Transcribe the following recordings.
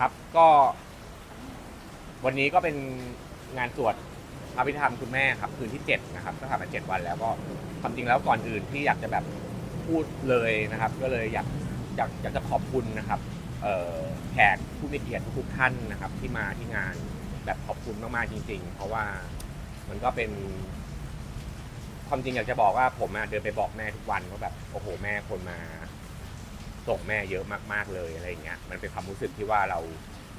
ครับก็ วันนี้ก็เป็นงานสวดพระพิธรรมคุณแม่ครับ คืนที่เจ็ดนะครับก็ผ่านมาเจ็ดวันแล้วก็ความจริงแล้วก่อนอื่นที่อยากจะแบบพูดเลยนะครับ ก็เลยอยากอยากอยากจะขอบคุณนะครับแขกผู้มีเกียรติทุกท่านนะครับ ที่มาที่งานแบบขอบคุณมากๆจริง ๆ เพราะว่ามันก็เป็น ความจริงอยากจะบอกว่าผมเดินไปบอกแม่ทุกวันว่าแบบโอ้โหแม่คนมา ส่งแม่เยอะมากๆเลยอะไรเงี้ยมันเป็นความรู้สึกที่ว่าเรา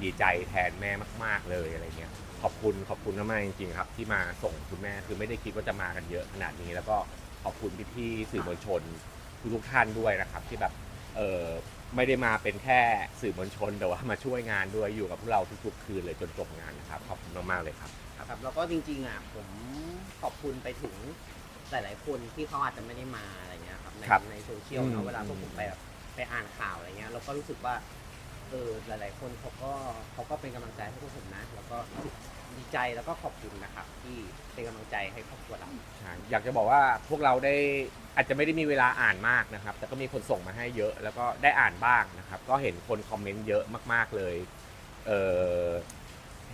ดีใจแทนแม่มาก ๆเลยอะไรเงี้ยขอบคุณขอบคุณมากๆจริงๆครับ ที่มาส่งคุณแม่คือไม่ได้คิดว่าจะมากันเยอะขนาดนี้ แล้วก็ขอบคุณพี่ๆสื่อมวลชนทุกๆท่านด้วยนะครับ ที่แบบเออไม่ได้มาเป็นแค่สื่อมวลชนแต่ว่ามาช่วยงานด้วยอยู่กับพวกเราทุกๆคืนเลยจนจบงานนะครับขอบคุณมากๆเลยครับครับแล้วก็จริงๆอะผมขอบคุณไปถึงหลายๆคนที่เขาอาจจะไม่ได้มาอะไรเงี้ยครับในครับในโซเชียลอืเนาะมเวลาพวกผมไปแบบ ไปอ่านข่าวอะไรเงี้ยเราก็รู้สึกว่าเออหลาย ๆ คนเขาก็เขาก็เป็นกำลังใจให้พวกผมนะ แล้วก็รู้สึกดีใจแล้วก็ขอบคุณนะครับ ที่เป็นกำลังใจให้ครอบครัวเรา ใช่อยากจะบอกว่าพวกเราได้อาจจะไม่ได้มีเวลาอ่านมากนะครับ แต่ก็มีคนส่งมาให้เยอะ แล้วก็ได้อ่านบ้างนะครับ ก็เห็นคนคอมเมนต์เยอะมาก ๆเลยเออ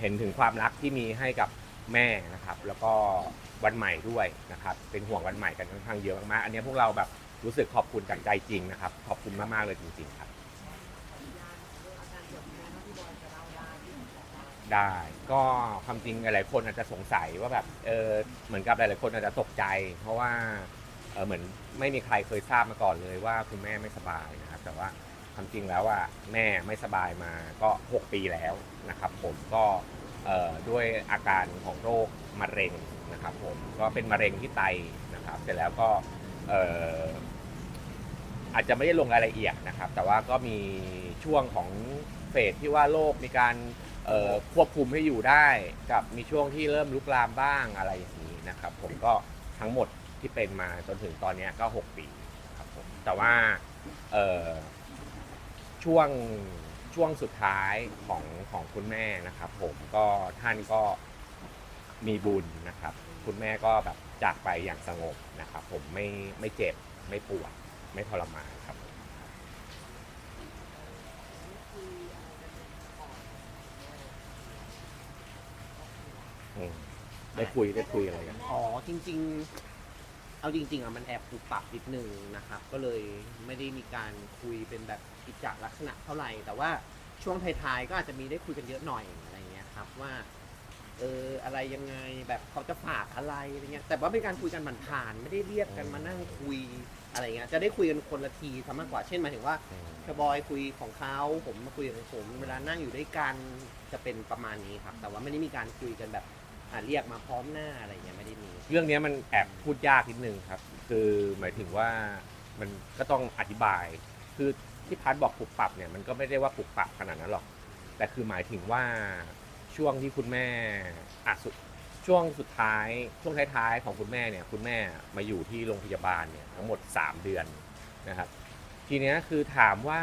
เห็นถึงความรักที่มีให้กับแม่นะครับ แล้วก็วันใหม่ด้วยนะครับ เป็นห่วงวันใหม่กันค่อนข้างเยอะมากๆอันนี้พวกเราแบบ รู้สึกขอบคุณจากใจจริงนะครับ ขอบคุณมาก ๆ เลยจริง ๆ ครับ ได้ก็ความจริงหลายๆคนอาจจะสงสัยว่าแบบเออเหมือนกับหลายๆคนอาจจะตกใจ เพราะว่าเออเหมือนไม่มีใครเคยทราบมาก่อนเลยว่าคุณแม่ไม่สบายนะครับ แต่ว่าความจริงแล้วว่าแม่ไม่สบายมาก็ 6 ปีแล้วนะครับ ผมก็ด้วยอาการของโรคมะเร็งนะครับ ผมก็เป็นมะเร็งที่ไตนะครับ เสร็จแล้วก็ อาจจะไม่ได้ลงรายละเอียดนะครับ แต่ว่าก็มีช่วงของเฟสที่ว่าโรคมีการควบคุมให้อยู่ได้กับมีช่วงที่เริ่มลุกลามบ้างอะไรอย่างนี้นะครับ ผมก็ทั้งหมดที่เป็นมาจนถึงตอนนี้ก็ 6 ปีครับผมแต่ว่าช่วงช่วงสุดท้ายของของคุณแม่นะครับ ผมก็ท่านก็มีบุญนะครับ คุณแม่ก็แบบ จากไปอย่างสงบนะครับ ผมไม่ไม่เจ็บไม่ปวดไม่ทรมานครับอืมได้คุยได้คุยอะไรกัน อ๋อจริง ๆ เอาจริง ๆอะมันแอบปรับปรับนิดนึงนะครับ ก็เลยไม่ได้มีการคุยเป็นแบบกิจจลักษณะเท่าไหร่ แต่ว่าช่วงท้ายๆก็อาจจะมีได้คุยกันเยอะหน่อยอะไรเงี้ยครับว่า เอออะไรยังไงแบบเขาจะฝากอะไรอะไรเงี้ยแต่ว่าเป็นการคุยกันผ่านๆไม่ได้เรียกกันมานั่งคุยอะไรเงี้ยจะได้คุยกันคนละทีซะมากกว่าเช่นหมายถึงว่าเชบอยคุยของเขาผมมาคุยของผมเวลานั่งอยู่ด้วยกันจะเป็นประมาณนี้ครับ แต่ว่าไม่ได้มีการคุยกันแบบอะเรียกมาพร้อมหน้าอะไรเงี้ยไม่ได้มี เรื่องเนี้ยมันแอบพูดยากนิดนึงครับ คือหมายถึงว่ามันก็ต้องอธิบาย คือที่พัดบอกปรับปรับเนี่ยมันก็ไม่ได้ว่าปรับปรับขนาดนั้นหรอก แต่คือหมายถึงว่า ช่วงที่คุณแม่อะสุดช่วงสุดท้ายช่วงท้ายๆของคุณแม่เนี่ย คุณแม่มาอยู่ที่โรงพยาบาลเนี่ยทั้งหมด 3 เดือนนะครับ ทีเนี้ยคือถามว่า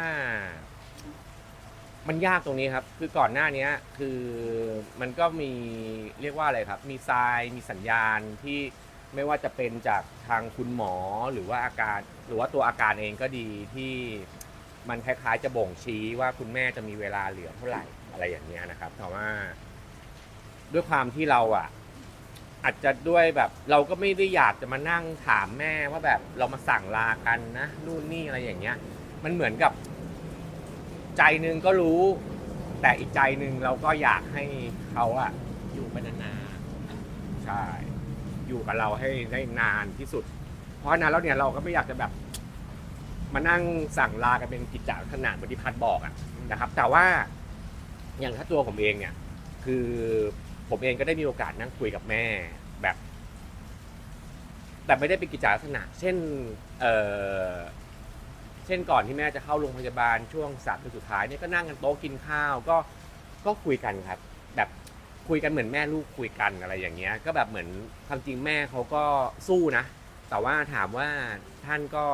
มันยากตรงนี้ครับ คือก่อนหน้านี้คือมันก็มีเรียกว่าอะไรครับ มีทรายมีสัญญาณที่ไม่ว่าจะเป็นจากทางคุณหมอหรือว่าอาการ หรือว่าตัวอาการเองก็ดีที่มันคล้ายๆจะบ่งชี้ว่าคุณแม่จะมีเวลาเหลือเท่าไหร่อะไรอย่างเงี้ยนะครับแต่ว่า ด้วยความที่เราอะ อาจจะด้วยแบบ เราก็ไม่ได้อยากจะมานั่งถามแม่ว่าแบบเรามาสั่งลากันนะนู่นนี่อะไรอย่างเงี้ย มันเหมือนกับ ใจหนึ่งก็รู้ แต่อีกใจหนึ่งเราก็อยากให้เขาอะ อยู่ไปนานใช่ อยู่กับเราให้ได้นานที่สุด เพราะฉะนั้นแล้วเนี่ยเราก็ไม่อยากจะแบบ มานั่งสั่งลากันเป็นกิจจลักษณะเหมือนที่พัดบอกอะนะครับ แต่ว่าอย่างถ้าตัวผมเองเนี่ย คือ ผมเองก็ได้มีโอกาสนั่งคุยกับแม่แบบ แต่ไม่ได้เป็นกิจลักษณะ เช่นเออเช่นก่อนที่แม่จะเข้าโรงพยาบาลช่วงสามเดือนสุดท้ายเนี่ยก็นั่งกันโต๊ะกินข้าวก็ก็คุยกันครับ แบบคุยกันเหมือนแม่ลูกคุยกันอะไรอย่างเงี้ย ก็แบบเหมือนความจริงแม่เขาก็สู้นะ แต่ว่าถามว่าท่านก็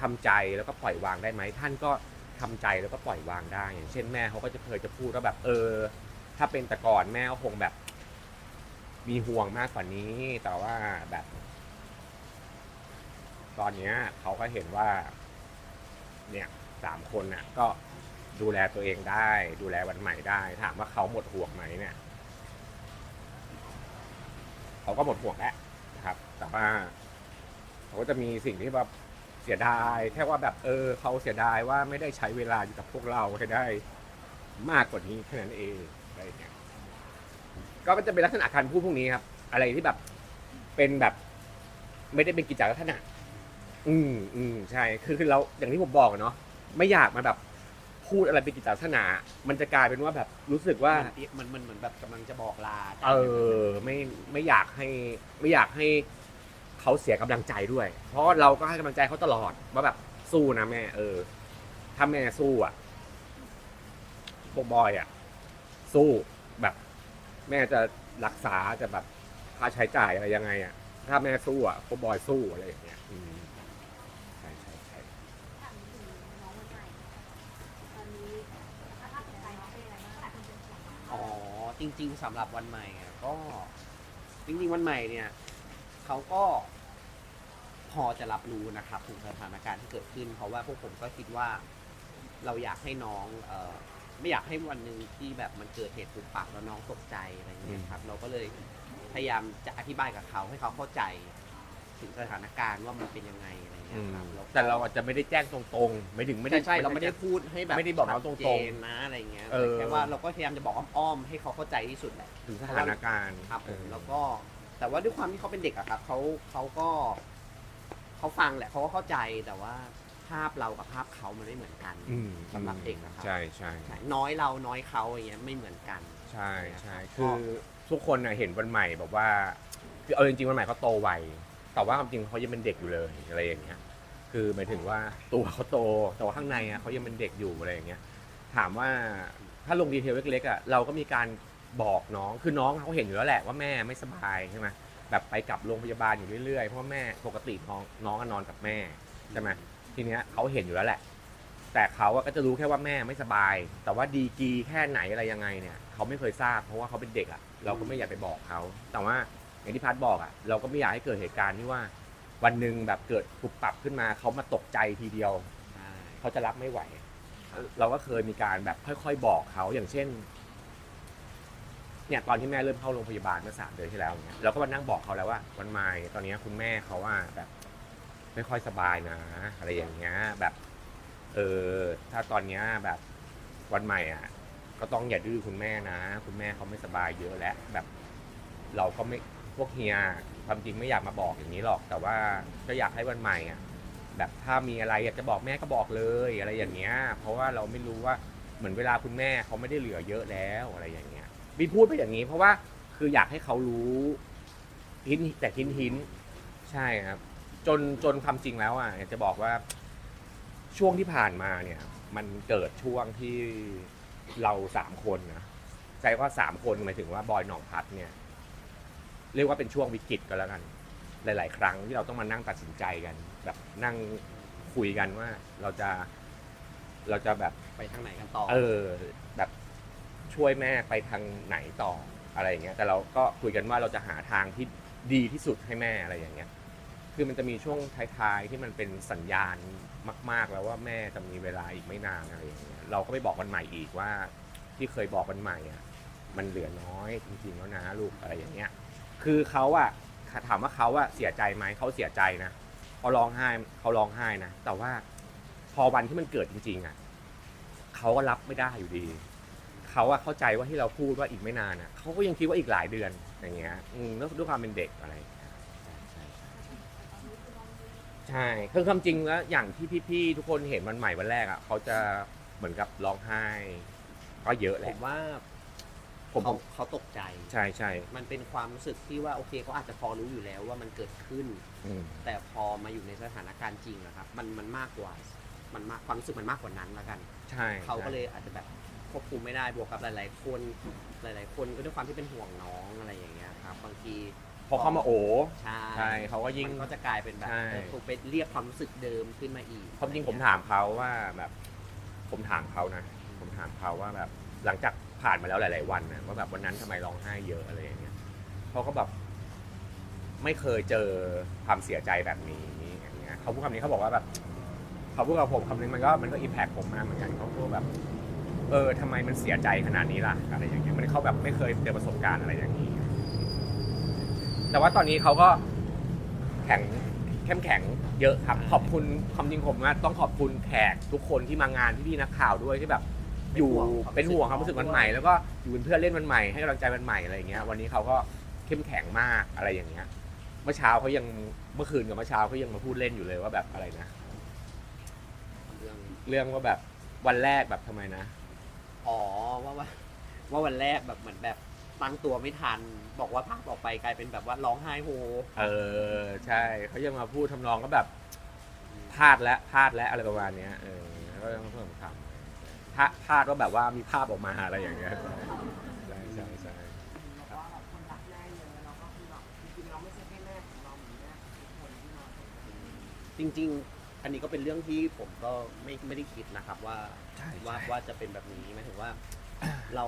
ทำใจแล้วก็ปล่อยวางได้ไหมท่านก็ทำใจแล้วก็ปล่อยวางได้อย่างเช่นแม่เขาก็จะเคยจะพูดว่าแบบเออ ถ้าเป็นแต่ก่อนแม่ก็คงแบบ มีห่วงมากกว่านี้ แต่ว่าแบบ ตอนเนี้ยเขาก็เห็นว่า เนี่ยสามคนน่ะ ก็ดูแลตัวเองได้ ดูแลวันใหม่ได้ ถามว่าเขาหมดห่วงไหมเนี่ยเขาก็หมดห่วงแล้วนะครับ แต่ว่าเขาก็จะมีสิ่งที่แบบเสียดาย แค่ว่าแบบเออเขาเสียดายว่าไม่ได้ใช้เวลาอยู่กับพวกเราให้ได้มากกว่านี้แค่นั้นเองอะไรอย่างเงี้ย ก็จะเป็นลักษณะการพูดพวกนี้ครับ อะไรที่แบบเป็นแบบ ไม่ได้เป็นกิจลักษณะ อืมอืมใช่ คือคือเราอย่างที่ผมบอกอะเนาะไม่อยากมาแบบพูดอะไรเป็นกิจลักษณะ มันจะกลายเป็นว่าแบบรู้สึกว่า มันมันเหมือนแบบกำลังจะบอกลาเออไม่ไม่อยากให้ไม่อยากให้เขาเสียกำลังใจด้วย เพราะเราก็ให้กำลังใจเขาตลอดว่าแบบสู้นะแม่ เออ ถ้าแม่สู้อะพวกบอยอะ สู้ แบบแม่จะรักษาจะแบบค่าใช้จ่ายอะไรยังไงอะ ถ้าแม่สู้อะพวกบอยสู้อะไรอย่างเงี้ยอืมใช่ใช่ใช่ถามถึงน้องวันใหม่ตอนนี้สภาพจิตใจน้องเป็นยังไงบ้างหลายคนเป็นห่วงน้องอ๋อจริง ๆสำหรับวันใหม่อะก็จริงๆวันใหม่เนี่ยเขาก็พอจะรับรู้นะครับถึงสถานการณ์ที่เกิดขึ้น เพราะว่าพวกผมก็คิดว่า เราอยากให้น้องเออ ไม่อยากให้วันหนึ่งที่แบบมันเกิดเหตุปุบปับแล้วน้องตกใจอะไรอย่างเงี้ยครับ เราก็เลยพยายามจะอธิบายกับเขาให้เขาเข้าใจ ถึงสถานการณ์ว่ามันเป็นยังไงอะไรอย่างเงี้อืยมครับแล้วก็ แต่เราอาจจะไม่ได้แจ้งตรงๆ ไม่ถึงไม่ได้ ใช่ใช่เราไม่ได้พูดให้แบบไม่ได้บอกน้องตรงๆชัดเจนนะอะไรเงี้ยเออ แต่แค่ว่าเราก็พยายามจะบอกอ้อมๆให้เขาเข้าใจที่สุดแหละถึงสถานการณ์ครับผมเออแล้วก็แต่ว่าด้วยความที่เขาเป็นเด็กอะครับเขาเขาก็เขาฟังแหละเขาก็เข้าใจแต่ว่าภาพเรากับภาพเขามันไม่เหมือนกันอืมสำหรับเด็กนะครับใช่ใช่ใช่น้อยเราน้อยเขาอย่างเงี้ยไม่เหมือนกัน ใช่ใช่ก็คือทุกคนน่ะเห็นวันใหม่แบบว่าคือเอาจริงๆวันใหม่เขาโตไวแต่ว่าความจริงเขายังเป็นเด็กอยู่เลยอะไรอย่างเงี้ย คือหมายถึงว่าตัวเขาโตแต่ว่าข้างในอะเขายังเป็นเด็กอยู่อะไรอย่างเงี้ย ถามว่าถ้าลงดีเทลเล็กๆอะเราก็มีการบอกน้องคือน้องเขาเห็นอยู่แล้วแหละว่าแม่ไม่สบายใช่ไหมแบบไปกลับโรงพยาบาลอยู่เรื่อยๆเพราะว่าแม่ปกติน้องน้องก็นอนกับแม่ใช่ไหม ทีเนี้ยเขาเห็นอยู่แล้วแหละ แต่เขาอะก็จะรู้แค่ว่าแม่ไม่สบาย แต่ว่าดีกรีแค่ไหนอะไรยังไงเนี่ยเขาไม่เคยทราบเพราะว่าเขาเป็นเด็กอะเราก็ไม่อยากไปบอกเขา แต่ว่าอย่างที่พัดบอกอะเราก็ไม่อยากให้เกิดเหตุการณ์ที่ว่า วันหนึ่งแบบเกิดปุบปรับขึ้นมาเขามาตกใจทีเดียว เขาจะรับไม่ไหว เราก็เคยมีการแบบค่อยๆบอกเขาอย่างเช่น เนี่ยตอนที่แม่เริ่มเข้าโรงพยาบาลเมื่อสามเดือนที่แล้วเนี่ยเราก็มานั่งบอกเขาแล้วว่า วันม่ตอนนี้คุณแม่เขาว่าแบบ ไม่ค่อยสบายนะ อะไรอย่างเงี้ยแบบ เออถ้าตอนเนี้ยแบบวันใหม่อะ ก็ต้องอย่าดื้อคุณแม่นะ คุณแม่เขาไม่สบายเยอะแล้วแบบ เราก็ไม่พวกเฮียความจริงไม่อยากมาบอกอย่างนี้หรอก แต่ว่าก็อยากให้วันใหม่อะ แบบถ้ามีอะไรอยากจะบอกแม่ก็บอกเลยอะไรอย่างเงี้ย เพราะว่าเราไม่รู้ว่าเหมือนเวลาคุณแม่เขาไม่ได้เหลือเยอะแล้วอะไรอย่างเงี้ยบีพูดไปอย่างนี้ เพราะว่าคืออยากให้เขารู้หินแต่หินหินใช่ครับ จนจนความจริงแล้วอะอยากจะบอกว่าช่วงที่ผ่านมาเนี่ย มันเกิดช่วงที่เราสามคนนะใจว่าสามคนหมายถึงว่าบอยหนองพัดเนี่ย เรียกว่าเป็นช่วงวิกฤตก็แล้วกัน หลาย ๆ ครั้งที่เราต้องมานั่งตัดสินใจกัน แบบนั่งคุยกันว่าเราจะเราจะแบบ ไปทางไหนกันต่อ เออแบบช่วยแม่ไปทางไหนต่ออะไรอย่างเงี้ยแต่เราก็คุยกันว่าเราจะหาทางที่ดีที่สุดให้แม่อะไรอย่างเงี้ย คือมันจะมีช่วงท้ายๆที่มันเป็นสัญญาณมาก ๆ แล้วว่าแม่จะมีเวลาอีกไม่นานอะไรอย่างเงี้ยเราก็ไปบอกวันใหม่อีกว่า ที่เคยบอกวันใหม่อะมันเหลือน้อยจริงๆแล้วนะลูกอะไรอย่างเงี้ย คือเขาอะถามว่าเขาอะเสียใจไหมเขาเสียใจนะเขาร้องไห้เขาร้องไห้นะแต่ว่าพอวันที่มันเกิดจริง ๆอะเขาก็รับไม่ได้อยู่ดีเขาอะเข้าใจว่าที่เราพูดว่าอีกไม่นานอะเขาก็ยังคิดว่าอีกหลายเดือนอย่างเงี้ยอืมด้วยความเป็นเด็กอะไรอย่างเงี้ยใช่ใช่ใช่ ใช่คือความจริงแล้วอย่างที่พี่ๆทุกคนเห็นวันใหม่วันแรกอะเขาจะเหมือนกับร้องไห้ ก็เยอะแหผละมว่าผมผเขามเขาตกใจ ใช่ใช่มันเป็นความรู้สึกที่ว่าโอเคเขาอาจจะพอรู้อยู่แล้วว่ามันเกิดขึ้น อืม แต่พอมาอยู่ในสถานการณ์จริงนะครับ มันมันมากกว่า มันมากความรู้สึกมันมากกว่านั้นละกัน ใช่เขาก็ใช่เลยอาจจะแบบควบคุมไม่ได้บวกกับหลาย ๆ คน หลาย ๆ คนก็ด้วยความที่เป็นห่วงน้องอะไรอย่างเงี้ยครับบางทีพ อเข้ามาโอ้ใช่ใช่เขาก็ยิ่ง มันก็จะกลายเป็นแบบใช่ เออถูกไปเรียกความรู้สึกเดิมขึ้นมาอีกความจริงผมถามเขาว่าแบบ ผมถามเขานะผมถามเขาว่าแบบ หลังจากผ่านมาแล้วหลาย ๆ วันนะว่าแบบวันนั้นทำไมร้องไห้เยอะอะไรอย่างเงี้ยเขาก็แบบ ไม่เคยเจอความเสียใจแบบนี้อย่างเงี้ยเขาพูดคำนี้เขาบอกว่าแบบเขาพูดกับผมคำนึงมันก็มันก็อิมแพคผมมากเหมือนกันเขาพูดแบบ เออทำไมมันเสียใจขนาดนี้ล่ะอะไรอย่างเงี้ยมันเขาแบบไม่เคยเจอประสบการณ์อะไรอย่างนี้ แต่ว่าตอนนี้เขาก็แข็งเข้มแข็งเยอะครับ ขอบคุณความจริงผมว่าต้องขอบคุณแขกทุกคนที่มางานพี่ๆนักข่าวด้วยที่แบบ อยู่เป็นห่วงความรู้สึกวันใหม่แล้วก็อยู่เป็นเพื่อนเล่นวันใหม่ให้กำลังใจวันใหม่อะไรอย่างเงี้ย วันนี้เขาก็เข้มแข็งมากอะไรอย่างเงี้ย เมื่อเช้าเขายังเมื่อคืนกับเมื่อเช้าเขายังมาพูดเล่นอยู่เลยว่าแบบอะไรนะ เรื่องเรื่องว่าแบบวันแรกแบบทำไมนะ อ๋อว่าว่าว่าวันแรกแบบเหมือนแบบ ตั้งตัวไม่ทัน บอกว่าภาพออกไปกลายเป็นแบบว่าร้องไห้โฮ เออ ใช่เขายังมาพูดทำนองก็แบบพลาดแล้วพลาดแล้วอะไรประมาณเนี้ยเออก็ต้องเพิ่มคำพลาดพลาดว่าแบบว่ามีภาพออกมาอะไรอย่างเงี้ยใช่ใช่ใช่บอกว่าแบบคนรักแม่เยอะแล้วก็คือแบบจริงๆเราไม่ใช่แค่แม่ของเราเหมือนแม่ของทุกคนที่เราเป็นจริง ๆ อันนี้ก็เป็นเรื่องที่ผมก็ไม่ไม่ได้คิดนะครับว่า ใช่ว่าว่าจะเป็นแบบนี้หมายถึงว่า เรา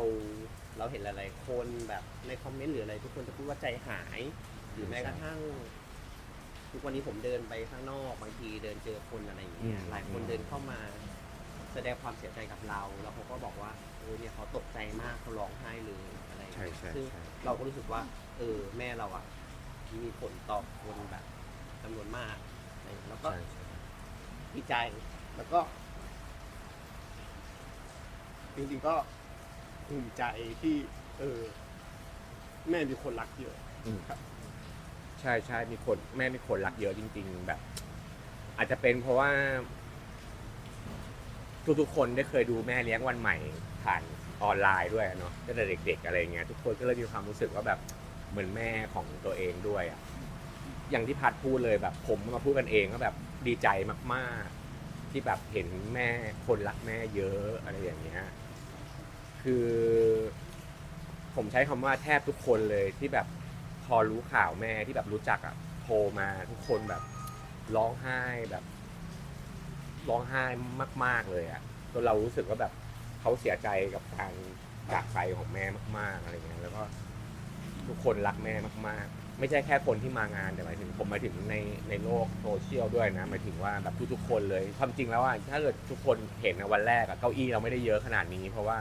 เราเห็นหลาย ๆ คนแบบในคอมเมนต์หรืออะไรทุกคนจะพูดว่าใจหาย หรือแม้กระทั่ง ทุกวันนี้ผมเดินไปข้างนอกบางทีเดินเจอคนอะไรอย่างเงี้ยหลายคนเดินเข้ามา แสดงความเสียใจกับเรา แล้วเขาก็บอกว่าเออเนี่ยเขาตกใจมากเขาร้องไห้เลยอะไรอย่างใช่เงี้ยใช่ซึ่งใช่เราก็รู้สึกว่า เออแม่เราอะมีผลต่อคนแบบจำนวนมากอะไรอย่างเงี้ยแล้วก็ ใช่ใช่ ดีใจแล้วก็จริงๆก็ ภูมิใจที่เออแม่มีคนรักเยอะ อืมครับ ใช่ใช่มีคนแม่มีคนรักเยอะจริง ๆ แบบ อาจจะเป็นเพราะว่า ทุกๆคนได้เคยดูแม่เลี้ยงวันใหม่ผ่านออนไลน์ด้วยอะเนาะตั้งแต่เด็ก ๆ อะไรเงี้ยทุกคนก็เลยมีความรู้สึกว่าแบบเหมือนแม่ของตัวเองด้วยอะอย่างที่พัดพูดเลยแบบ ผมมาพูดกันเองก็แบบดีใจมาก ๆ ที่แบบเห็นแม่คนรักแม่เยอะอะไรอย่างเงี้ย คือ ผมใช้คำว่าแทบทุกคนเลยที่แบบพอรู้ข่าวแม่ที่แบบรู้จักอะโทรมาทุกคนแบบร้องไห้แบบ ร้องไห้มาก ๆเลยอะจนเรารู้สึกว่าแบบเขาเสียใจกับการจากไปของแม่มาก ๆอะไรเงี้ยแล้วก็ทุกคนรักแม่มาก ๆ ไม่ใช่แค่คนที่มางานแต่หมายถึงผมหมายถึงในในโลกโซเชียลด้วยนะหมายถึงว่าแบบทุกๆคนเลยความจริงแล้วอะถ้าเกิดทุกคนเห็นอะวันแรกอะเก้าอี้เราไม่ได้เยอะขนาดนี้ เพราะว่า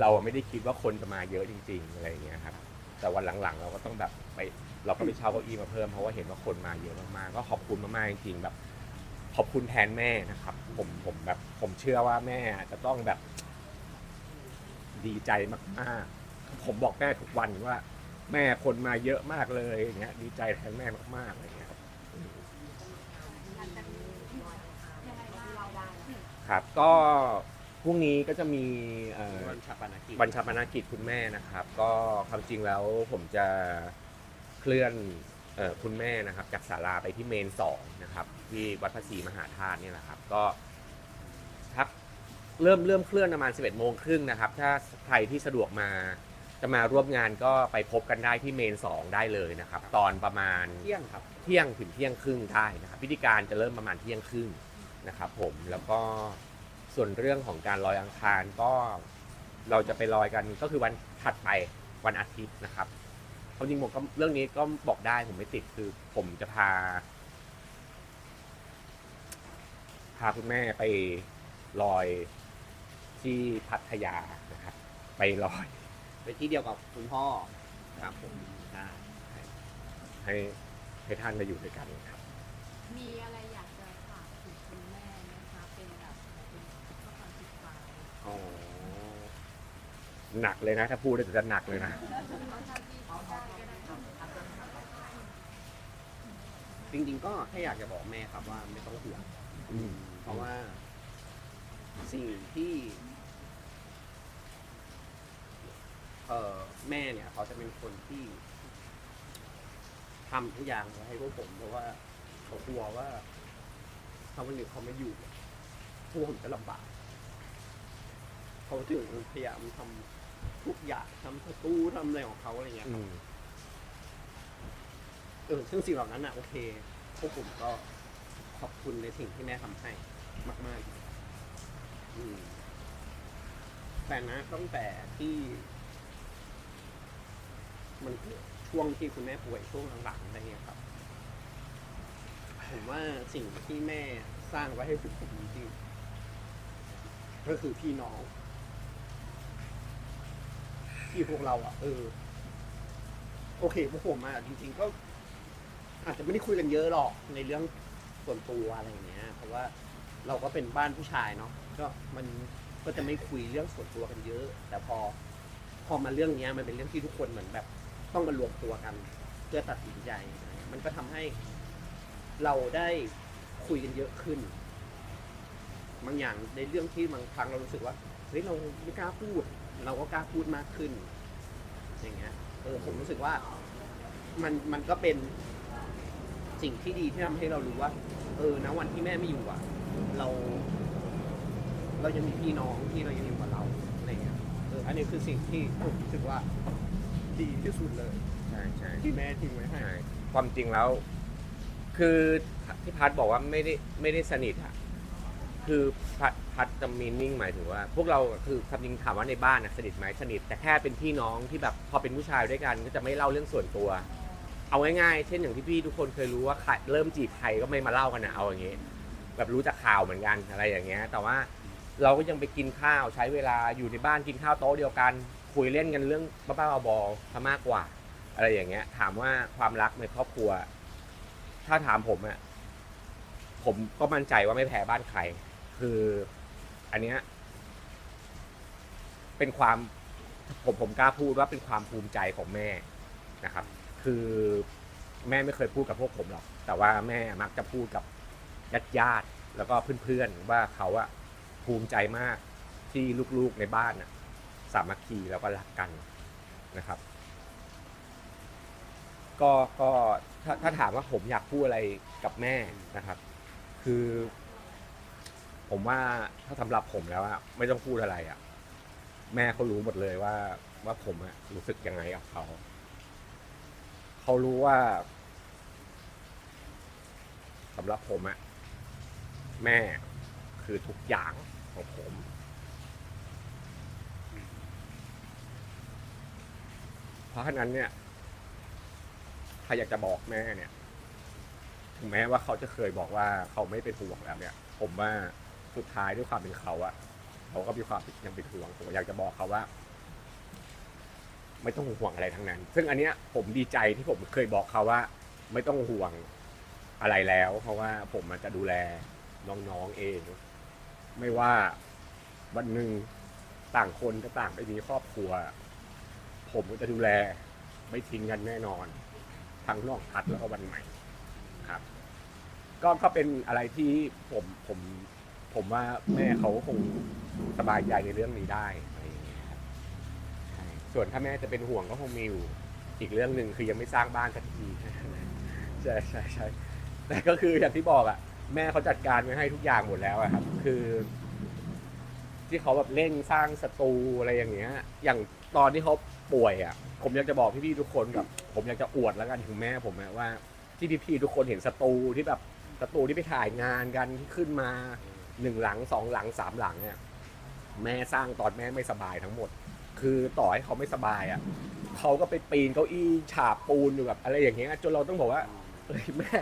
เราอะไม่ได้คิดว่าคนจะมาเยอะจริง ๆ อะไรอย่างเงี้ยครับ แต่วันหลังๆ เราก็ต้องแบบไป เราก็ไปเช่าเก้าอี้มาเพิ่มเพราะว่าเห็นว่าคนมาเยอะมากๆ ก็ขอบคุณมากๆจริงๆแบบ ขอบคุณแทนแม่นะครับ ผมผมแบบ ผมเชื่อว่าแม่จะต้องแบบ ดีใจมากๆ ผมบอกแม่ทุกวันว่า แม่คนมาเยอะมากเลยอย่างเงี้ย ดีใจแทนแม่มากๆอะไรเงี้ยครับหลังจากนี้ยังไงบ้างเราได้ครับก็ พรุ่งนี้ก็จะมีเอ่อวันชาปนกิจวันชาปนกิจคุณแม่นะครับ ก็ความจริงแล้วผมจะเคลื่อนเอ่อคุณแม่นะครับจากศาลาไปที่เมนสองนะครับที่วัดพระศรีมหาธาตุนี่แหละครับ ก็ครับเริ่มเริ่มเคลื่อนประมาณ 11โมงครึ่งนะครับ ถ้าใครที่สะดวกมาจะมาร่วมงานก็ไปพบกันได้ที่เมนสองได้เลยนะครับ ตอนประมาณ เที่ยงครับ เที่ยงถึงเที่ยงครึ่งได้นะครับพิธีการจะเริ่มประมาณเที่ยงครึ่งนะครับผมแล้วก็ ส่วนเรื่องของการลอยอังคารก็เราจะไปลอยกันก็คือวันถัดไปวันอาทิตย์นะครับความจริงผมก็เรื่องนี้ก็บอกได้ผมไม่ติดคือผมจะพา พาคุณแม่ไปลอยที่พัทยานะครับ ไปลอย ไปที่เดียวกับคุณพ่อครับผมใช่ให้ให้ท่านมาอยู่ด้วยกันครับ มีอะไรอยากจะฝากถึงคุณแม่ไหมคะเป็นแบบเป็นข้อความติดปลาย อ๋อ หนักเลยนะ ถ้าพูดแล้จะหนักเลยนะเขาทำที่ได้ก็ได้ค่ะจริงๆก็แค่อยากจะบอกแม่ครับว่าไม่ต้องห่วงอืม เพราะว่า สิ่งที่ เอ่อแม่เนี่ย เขาจะเป็นคนที่ทำทุกอย่างไว้ให้พวกผมเพราะว่าเขากลัวว่าถ้าวันหนึ่งเขาไม่อยู่พวกผมจะลำบากเขาถึงพยายามทำ ทุกอย่างทำประตูทำอะไรของเขาอะไรเงี้ย อืม เออซึ่งสิ่งเหล่านั้นอะโอเคพวกผมก็ขอบคุณในสิ่งที่แม่ทำให้มาก ๆ อืม แต่นะตั้งแต่ที่ มันเกิดช่วงที่คุณแม่ป่วยช่วงหลังๆอะไรเงี้ยครับ ผมว่าสิ่งที่แม่สร้างไว้ให้พวกผมจริงๆก็คือพี่น้อง พี่พวกเราอะเออ โอเคพวกผมอะจริง ๆ ก็ อาจจะไม่ได้คุยกันเยอะหรอกในเรื่องส่วนตัวอะไรอย่างเงี้ย เพราะว่าเราก็เป็นบ้านผู้ชายเนาะก็มันก็จะไม่คุยเรื่องส่วนตัวกันเยอะ แต่พอ พอมาเรื่องเนี้ย มันเป็นเรื่องที่ทุกคนเหมือนแบบ ต้องมารวมตัวกัน เพื่อตัดสินใจ มันก็ทำให้เราได้คุยกันเยอะขึ้น บางอย่างในเรื่องที่บางครั้งเรารู้สึกว่าเฮ้ยเราไม่กล้าพูด เราก็กล้าพูดมากขึ้น อย่างเงี้ยเออผมรู้สึกว่ามันมันก็เป็นสิ่งที่ดีที่ทำให้เรารู้ว่า เออนะวันที่แม่ไม่อยู่อะ เรา เรายังมีพี่น้องที่เรายังอยู่กับเราอะไรเงี้ยเอออันนี้คือสิ่งที่ผมรู้สึกว่า ดีที่สุดเลย ใช่ใช่ที่แม่ทิ้งไว้ให้ ใช่ความจริงแล้ว คือที่พัดบอกว่าไม่ได้ไม่ได้สนิทอะคือพัด พัดจะมีนิ่งหมายถึงว่า พวกเราคือความจริงถามว่าในบ้านนะสนิทไหมสนิทแต่แค่เป็นพี่น้องที่แบบพอเป็นผู้ชายด้วยกันก็จะไม่เล่าเรื่องส่วนตัว เอาง่ายๆเช่นอย่างที่พี่ทุกคนเคยรู้ว่าใครเริ่มจีบใครก็ไม่มาเล่ากันนะเอาอย่างงี้ แบบรู้จากข่าวเหมือนกันอะไรอย่างเงี้ย แต่ว่าเราก็ยังไปกินข้าวใช้เวลาอยู่ในบ้านกินข้าวโต๊ะเดียวกัน คุยเล่นกันเรื่องบ้าๆบอๆซะมากกว่า อะไรอย่างเงี้ย ถามว่าความรักในครอบครัว ถ้าถามผมอะผมก็มั่นใจว่าไม่แพ้บ้านใคร คือ อันเนี้ยเป็นความผมผมกล้าพูดว่าเป็นความภูมิใจของแม่นะครับ คือแม่ไม่เคยพูดกับพวกผมหรอก แต่ว่าแม่มักจะพูดกับญาติญาติแล้วก็เพื่อนๆว่าเขาอะภูมิใจมากที่ลูกๆในบ้านอะสามัคคีแล้วก็รักกันนะครับ ก็ก็ถ้าถ้าถามว่าผมอยากพูดอะไรกับแม่นะครับ คือ ผมว่าถ้าสำหรับผมแล้วอะไม่ต้องพูดอะไรอะแม่เขารู้หมดเลยว่า ว่าผมอะรู้สึกยังไงกับเขา เขารู้ว่าสำหรับผมอะแม่คือทุกอย่างของผม เพราะฉะนั้นเนี่ย ถ้าอยากจะบอกแม่เนี่ย ถึงแม้ว่าเขาจะเคยบอกว่าเขาไม่เป็นห่วงแล้วเนี่ย ผมว่า สุดท้ายด้วยความเป็นเขาอะเขาก็มีความยังเป็นห่วงผมอยากจะบอกเขาว่า ไม่ต้องห่วงอะไรทั้งนั้น ซึ่งอันเนี้ยผมดีใจที่ผมเคยบอกเขาว่า ไม่ต้องห่วงอะไรแล้ว เพราะว่าผมมันจะดูแลน้องๆเอง ไม่ว่าวันหนึ่งต่างคนจะต่างไปมีครอบครัว ผมก็จะดูแลไม่ทิ้งกันแน่นอน ทั้งนอกพัดแล้วก็วันใหม่ครับ ก็ก็เป็นอะไรที่ผมผม ผมว่าแม่เขาคงสบายใจในเรื่องนี้ได้อะไรอย่างเงี้ยครับใช่ส่วนถ้าแม่จะเป็นห่วงก็คงมีอยู่อีกเรื่องหนึ่งคือยังไม่สร้างบ้านสักที ใช่ใช่ใช่แต่ก็คืออย่างที่บอกอะแม่เขาจัดการไว้ให้ทุกอย่างหมดแล้วอะครับ คือ ที่เขาแบบเร่งสร้างสตูอะไรอย่างเงี้ย อย่างตอนที่เขาป่วยอะผมอยากจะบอกพี่ๆทุกคนแบบผมอยากจะอวดแล้วกันถึงแม่ผมอะว่าที่พี่ๆทุกคนเห็นสตูที่แบบสตูที่ไปถ่ายงานกันที่ขึ้นมา หนึ่งหลังสองหลังสามหลังเนี่ยแม่สร้างตอนแม่ไม่สบายทั้งหมด คือต่อให้เขาไม่สบายอะเขาก็ไปปีนเก้าอี้ฉาบปูนอยู่แบบอะไรอย่างเงี้ยจนเราต้องบอกว่าเอ้ยแม่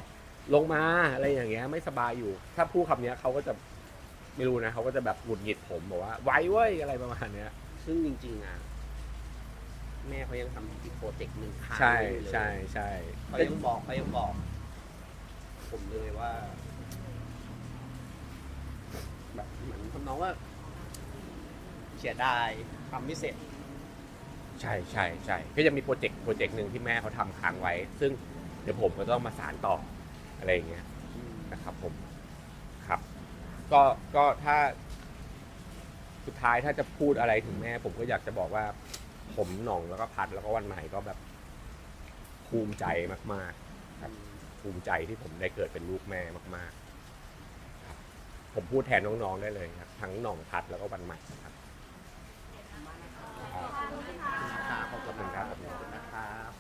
ลงมาอะไรอย่างเงี้ย ไม่สบายอยู่ ถ้าพูดคำเนี้ยเขาก็จะไม่รู้นะเขาก็จะแบบหงุดหงิดผมบอกว่าไว้เว้ยอะไรประมาณเนี้ย ซึ่งจริงๆอะแม่เขายังทำอีกโปรเจกต์หนึ่งค้างใช่ไว้อยู่เลยใช่ใช่เขายังบอกเขายังบอก ผมเลยว่า แบบเหมือนทำน้องว่าเสียดายทำไม่เสร็จ ใช่ใช่ใช่ก็ยังมีโปรเจกต์โปรเจกต์หนึ่งที่แม่เขาทำค้างไว้ ซึ่งเดี๋ยวผมก็ต้องมาสารต่ออะไรอย่างเงี้ยนะครับผมครับ ก็ก็ถ้า สุดท้ายถ้าจะพูดอะไรถึงแม่ ผมก็อยากจะบอกว่า ผมหน่องแล้วก็พัดแล้วก็วันใหม่ก็แบบภูมิใจมากๆครับภูมิใจที่ผมได้เกิดเป็นลูกแม่มาก ๆ ผมพูดแทนน้องๆได้เลยครับทั้งหน่องพัดแล้วก็วันใหม่ครับนะครับขอบคุณครับขอบคุณนะครับ